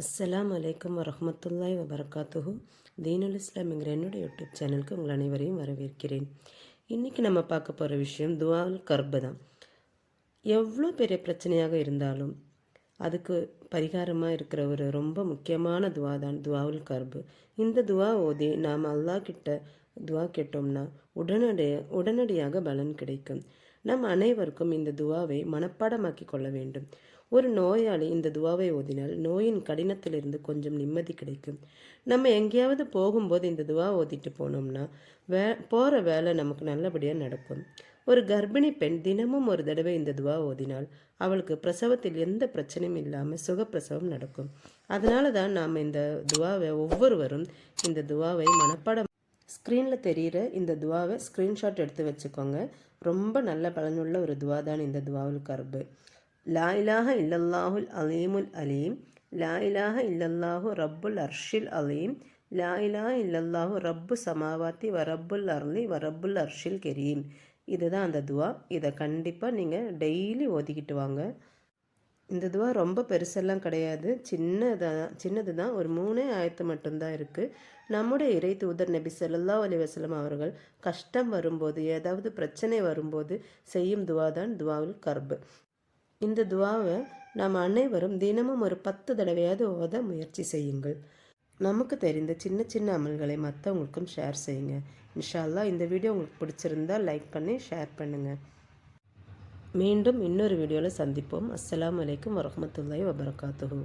அஸ்லாம் அலைக்கும் வரமத்துல்லாய் வபரகாத்துஹு. தீனுல் இஸ்லாம்ங்கிற என்னுடைய யூடியூப் சேனலுக்கு உங்கள் அனைவரையும் வரவேற்கிறேன். இன்றைக்கி நம்ம பார்க்க போகிற விஷயம் துவால் கர்பு தான். எவ்வளோ பெரிய பிரச்சனையாக இருந்தாலும் அதுக்கு பரிகாரமாக இருக்கிற ஒரு ரொம்ப முக்கியமான துவா தான் துவாவுல் கர்பு. இந்த துவா ஓதி நாம் அல்லாஹ் கிட்ட துவா கேட்டோம்னா உடனடிய உடனடியாக பலன் கிடைக்கும். நம் அனைவருக்கும் இந்த துவாவை மனப்பாடமாக்கி கொள்ள வேண்டும். ஒரு நோயாளி இந்த துவாவை ஓதினால் நோயின் கடினத்திலிருந்து கொஞ்சம் நிம்மதி கிடைக்கும். நம்ம எங்கேயாவது போகும்போது இந்த துவா ஓதிட்டு போனோம்னா வே போகிற வேலை நமக்கு நல்லபடியாக நடக்கும். ஒரு கர்ப்பிணி பெண் தினமும் ஒரு தடவை இந்த துவா ஓதினால் அவளுக்கு பிரசவத்தில் எந்த பிரச்சனையும் இல்லாமல் சுகப்பிரசவம் நடக்கும். அதனால தான் நாம் இந்த துவாவை ஒவ்வொருவரும் இந்த துவாவை மனப்பாடம் ஸ்க்ரீனில் தெரிகிற இந்த துவாவை ஸ்க்ரீன்ஷாட் எடுத்து வச்சுக்கோங்க. ரொம்ப நல்ல பலனுள்ள ஒரு துவா தான் இந்த துவாவுல் கர்பு. லா இலாஹ இல்லல்லாஹுல் அலீமுல் அலீம். லா இலாஹ இல்லல்லாஹு ரப்புல் அர்ஷில் அலீம். லா இலாஹ இல்லல்லாஹு ரப்பு சமாவாத்தி வரப்புல் அர்லி வரப்புல் அர்ஷில் கெரீம். இதுதான் அந்த துவா. இதை கண்டிப்பாக நீங்கள் டெய்லி ஓதிக்கிட்டு வாங்க. இந்த துவா ரொம்ப பெருசெல்லாம் கிடையாது. சின்னதாக சின்னது தான் ஒரு மூணே ஆயத்து மட்டும்தான் இருக்குது நம்முடைய இறை தூதர் நபி ஸல்லல்லாஹு அலி வசலம் அவர்கள் கஷ்டம் வரும்போது ஏதாவது பிரச்சனை வரும்போது செய்யும் துவா தான் துவாவில் கர்பு. இந்த துவாவை நாம் அனைவரும் தினமும் ஒரு பத்து தடவையாவது ஓத முயற்சி செய்யுங்கள். நமக்கு தெரிந்த சின்ன சின்ன அமல்களை மற்றவங்களுக்கும் ஷேர் செய்யுங்க. இன்ஷால்லா இந்த வீடியோ உங்களுக்கு பிடிச்சிருந்தா லைக் பண்ணி ஷேர் பண்ணுங்கள் மீண்டும் இன்னொரு வீடியோவில் சந்திப்போம். அஸ்லாம் வலைக்கம் வரமத்துல்லாய் வபரகாத்துஹு.